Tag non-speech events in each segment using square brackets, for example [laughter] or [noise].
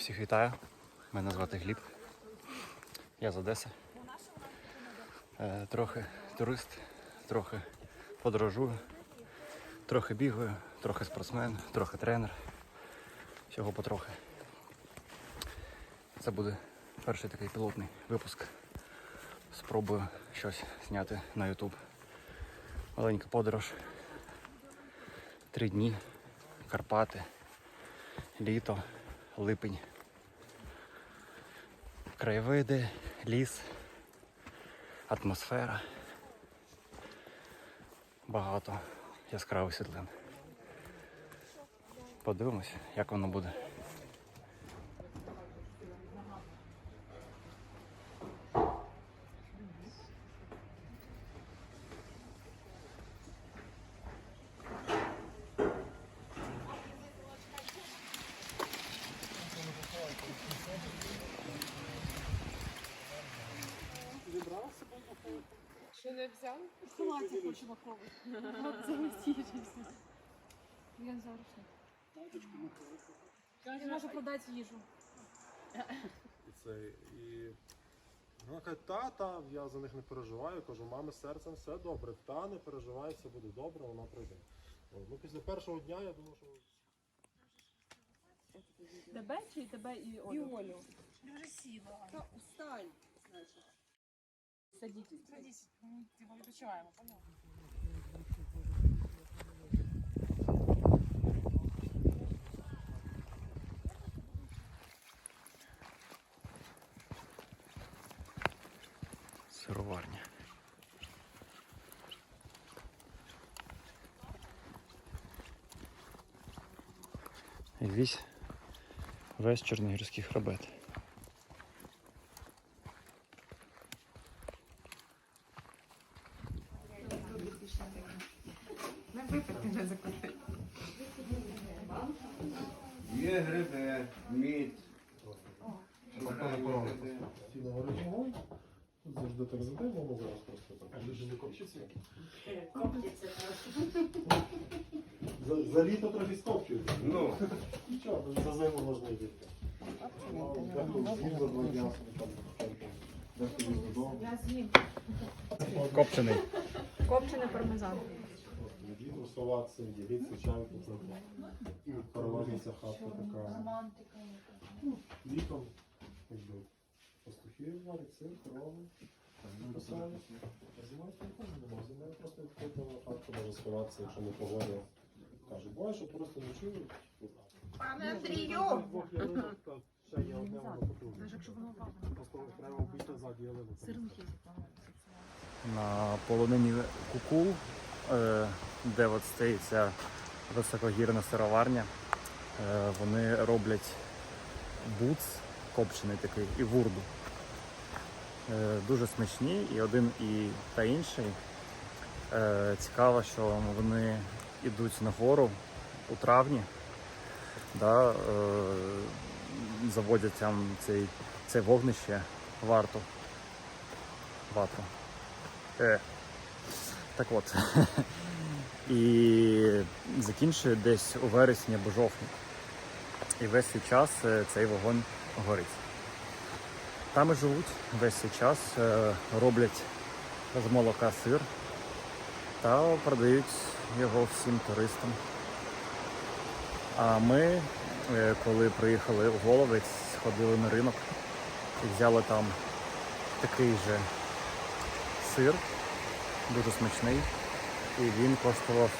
Всіх вітаю. Мене звати Гліб. Я з Одеси. Е, Трохи турист, трохи подорожую, трохи бігаю, трохи спортсмен, трохи тренер. Всього потрохи. Це буде перший такий пілотний випуск. Спробую щось зняти на YouTube. Маленька подорож. Три дні. Карпати. Літо, липень. Краєвиди, ліс, атмосфера. Багато яскравих світлин. Подивимось, як воно буде. Що не взяв? Салаті хочу маховий. От замістіжився. Він заручник. Він може продати їжу. І це і вона каже, та, та, я за них не переживаю. Кажу, мами з серцем все добре. Та не переживай, все буде добре, вона прийде. Ну, після першого дня я думаю, що Тебе чи тебе і Олю? І Олю. Та Встань, значить. Садіть. Садись. Ми типу, відпочиваємо, поняв? Сироварня. І весь, весь чорногірський хребет. Випити не закрути. Є гриби, мід. Тут завжди так задимо, ми зараз просто так. Люди не копчаться? За, за літо трохи скопчується. Ну, Нічого, за зиму можна йти. Копчений. Копчений пармезан. Цим діліться, чай попити. Хатка така. Ну, Літом, якби, пастухи варять сир, корови. Писали. А зимою нікого нема. Зимою просто відкрита хатка може сховатися, якщо не погода. Каже, буває, що просто ночують. Пане Андрію! Ще є одне воно потужне. Навіть якщо воно вагне. Просто треба вбити ззаді ялину. Сирники. на полонині Куку, де от стоїть ця високогірна сироварня. Е, Вони роблять буц копчений такий і вурду. Е, Дуже смачні, і один, і та інший. Е, Цікаво, що вони йдуть на гору у травні, да, е, заводять там цей, це вогнище варту. Ватру. Е. Так от. І закінчує десь у вересні або жовтні. І весь цей час е, цей вогонь горить. Там і живуть весь цей час, е, роблять з молока сир та продають його всім туристам. А ми, е, коли приїхали у Головець, сходили на ринок і взяли там такий же сир, дуже смачний. І він коштував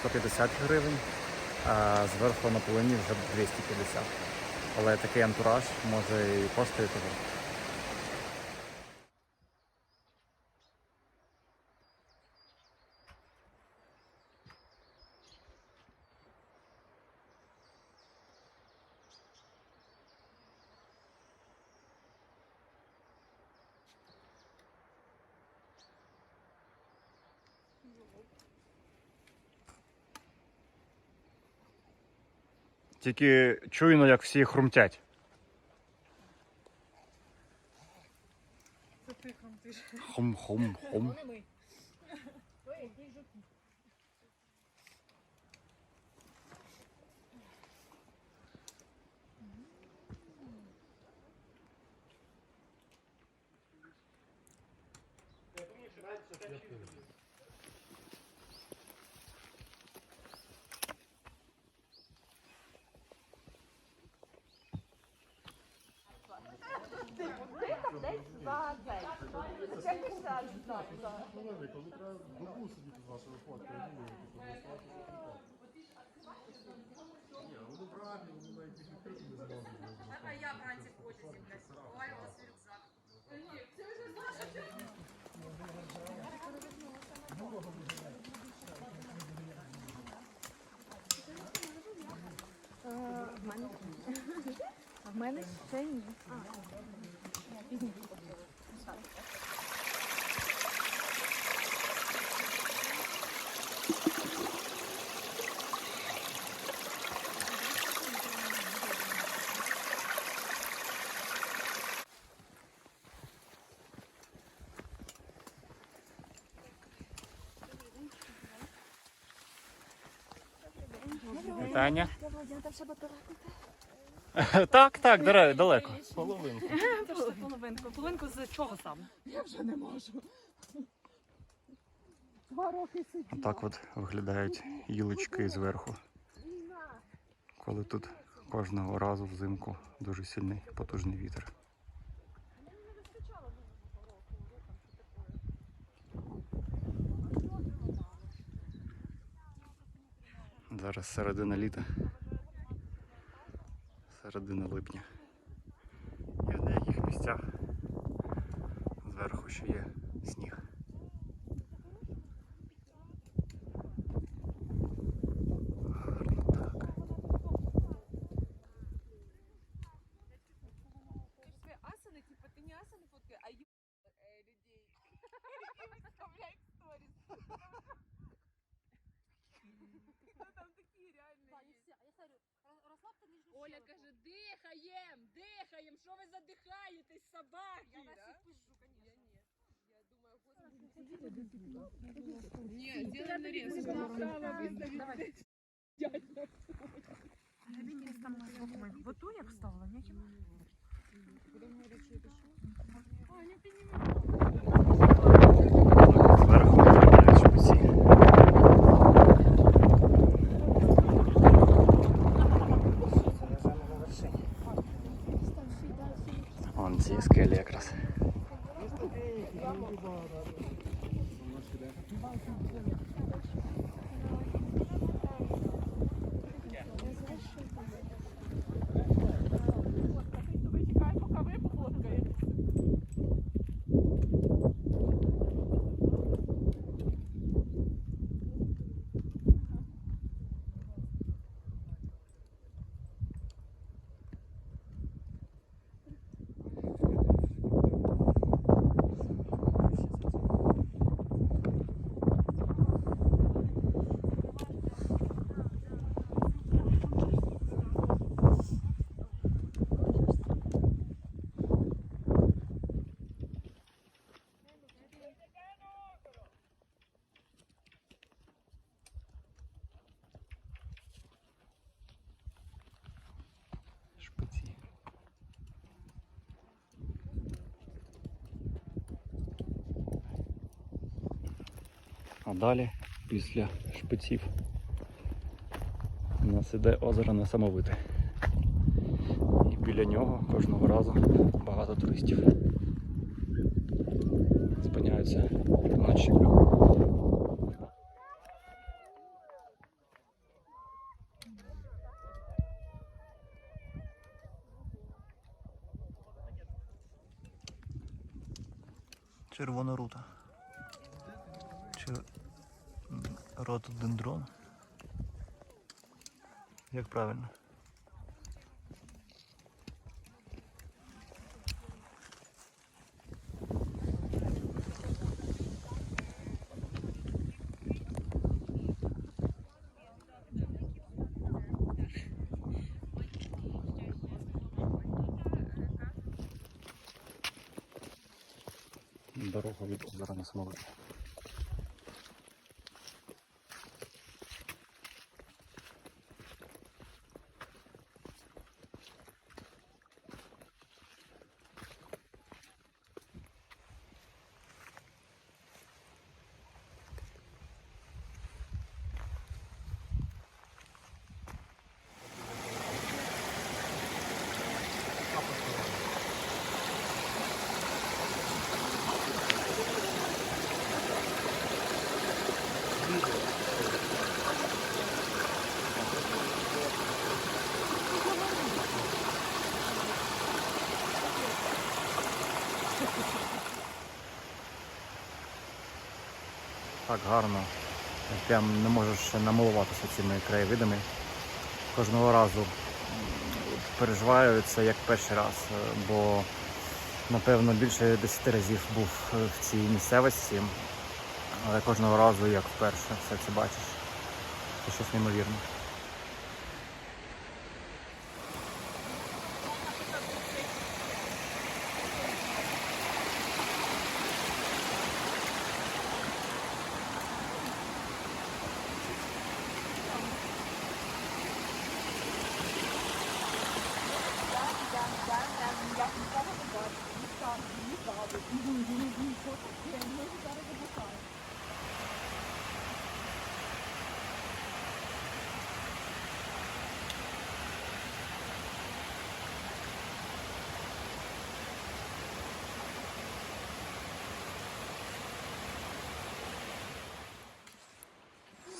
150 гривень, а зверху на полині вже 250. Але такий антураж може і коштує того. Тільки чуйно, як всі хрумтять. Хом-хом хом. Я думаю, що навіть В мене. А в мене ще ні. Вітання. [laughs] Так, так, даре- далеко. Половинку. Половинку. Половинку з чого саме? Так от виглядають гілочки зверху. Коли тут кожного разу взимку дуже сильний потужний вітер. Зараз середина літа. Середина липня. І в деяких місцях зверху ще є сніг. Собаки? Я вас да? пишу, конечно. Я ні. Я думаю, господи. Нет, сделаем нарез. В ту як вставила, не Зверху Шпиці. А далі, після шпиців, у нас іде озеро Несамовите. І біля нього кожного разу багато туристів. Спиняються вночі. Червона рута. Чи ротодендрон? Як правильно? Дорога від озера на самовиті. Так гарно. Прям не можеш намилуватися цими краєвидами. Кожного разу переживаю це як перший раз, е, бо напевно більше 10 разів був е, в цій місцевості, але кожного разу як вперше все це бачиш. Це щось неймовірне.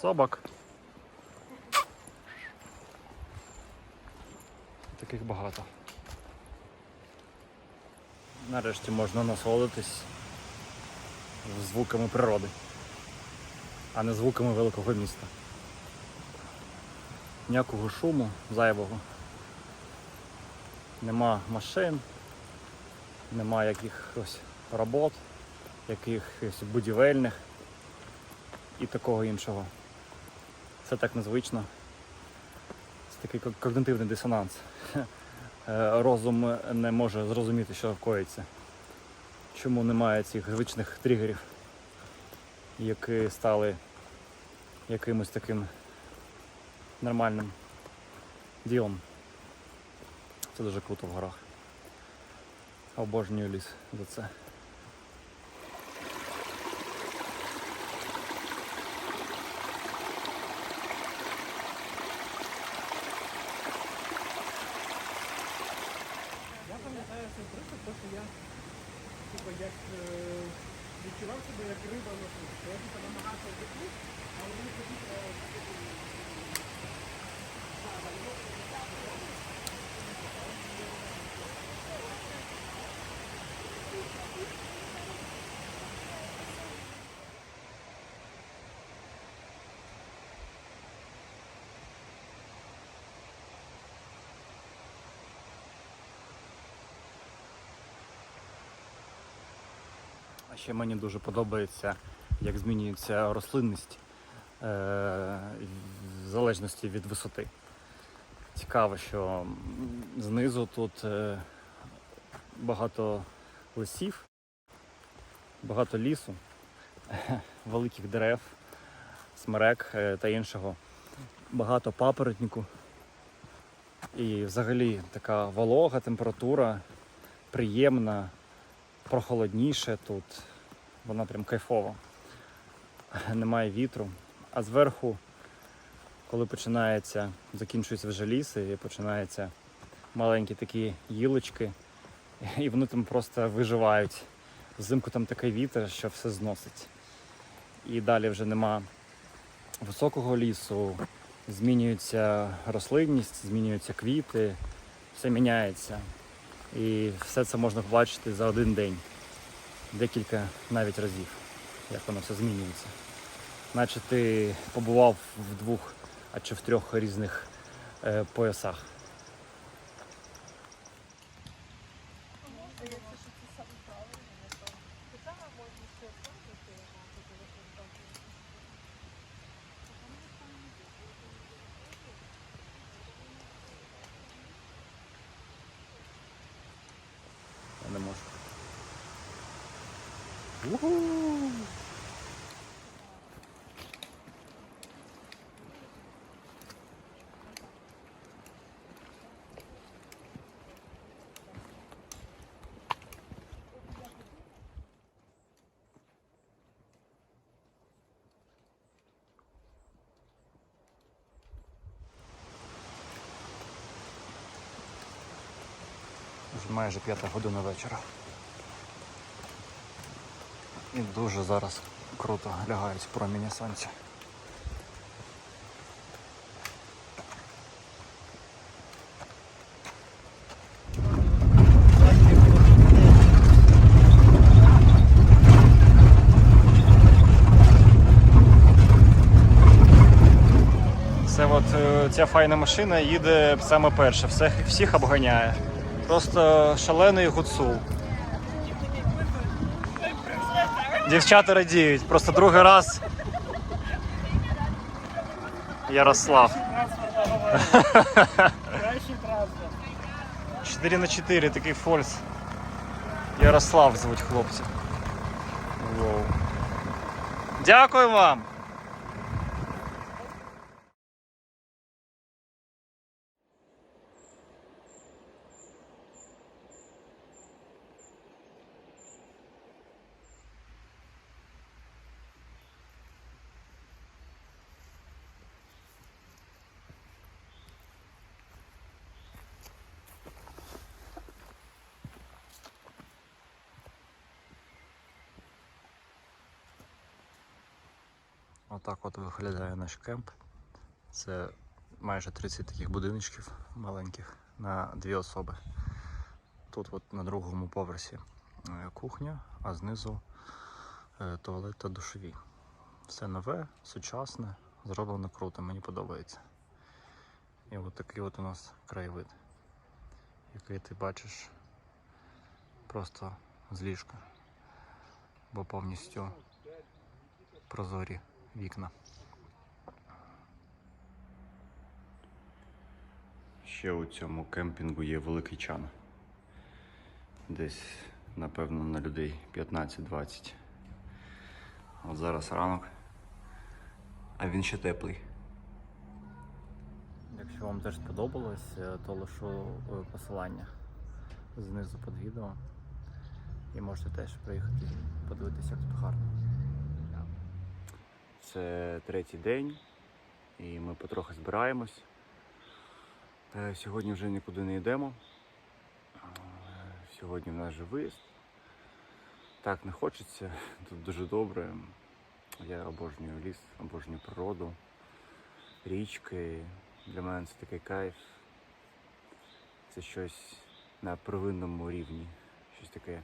Собак. Таких багато. Нарешті можна насолодитись звуками природи, а не звуками великого міста. Ніякого шуму зайвого. Нема машин, нема якихось робот, якихось будівельних і такого іншого. Це так незвично. Це такий когнитивний дисонанс. [laughs] Е, Розум не може зрозуміти, що коїться. Чому немає цих звичних тригерів, які стали якимось таким нормальним ділом. Це дуже круто в горах. Обожнюю ліс за це. Я пам'ятаю цей приклад, тому що я типу, як е, відчував себе як риба на суді. Я намагався втекти, але вони потрібно А ще мені дуже подобається, як змінюється рослинність е, в залежності від висоти. Цікаво, що знизу тут е, багато лисів, багато лісу, [laughs] великих дерев, смерек е, та іншого, багато папоротнику. І взагалі така волога температура, приємна, прохолодніше тут. Вона прям кайфова. Немає вітру. А зверху, коли починається, закінчується вже ліс і починаються маленькі такі гілочки, і вони там просто виживають. Взимку там такий вітер, що все зносить. І далі вже нема високого лісу, змінюється рослинність, змінюються квіти, все міняється. І все це можна побачити за один день. Декілька навіть разів, як воно все змінюється. Наче ти побував в двох, а чи в трьох різних е, поясах. Майже п'ята година вечора. І дуже зараз круто лягають промені сонця. Це от е, ця файна машина їде саме перша, всіх обганяє. Просто шалений гуцул. Дівчата радіють, просто другий раз. Ярослав. Транспорт. 4 на 4 такий фольс. Ярослав звуть хлопця. Воу. Дякую вам! Отак от виглядає наш кемп. Це майже 30 таких будиночків маленьких на дві особи. Тут от на другому поверсі е, кухня, а знизу е, туалет та душові. Все нове, сучасне, зроблено круто, мені подобається. І от такий от у нас краєвид, який ти бачиш просто з ліжка, бо повністю прозорі вікна. Ще у цьому кемпінгу є великий чан. Десь, напевно, на людей 15-20. От зараз ранок, а він ще теплий. Якщо вам теж сподобалось, е, то лишу е, посилання знизу під відео. І можете теж приїхати подивитися, як тут гарно. Це третій день, і ми потрохи збираємось. Е, Сьогодні вже нікуди не йдемо. Е, Сьогодні в нас же виїзд. Так не хочеться, [laughs] тут дуже добре. Я обожнюю ліс, обожнюю природу, річки. Для мене це такий кайф. Це щось на первинному рівні. Щось таке,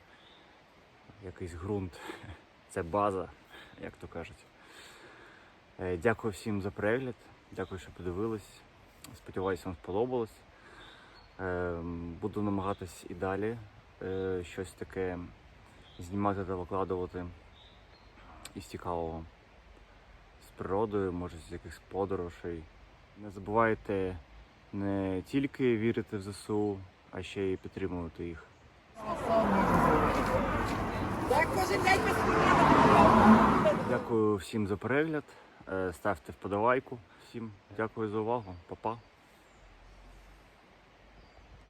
якийсь ґрунт. [laughs] Це база, як то кажуть. Е, Дякую всім за перегляд. Дякую, що подивились. Сподіваюся, вам сподобалось. Е, Буду намагатись і далі е, щось таке знімати та викладувати із цікавого. З природою, може, з якихось подорожей. Не забувайте не тільки вірити в ЗСУ, а ще й підтримувати їх. Дякую всім за перегляд. Е, Ставте вподобайку. Всім дякую за увагу. Па-па.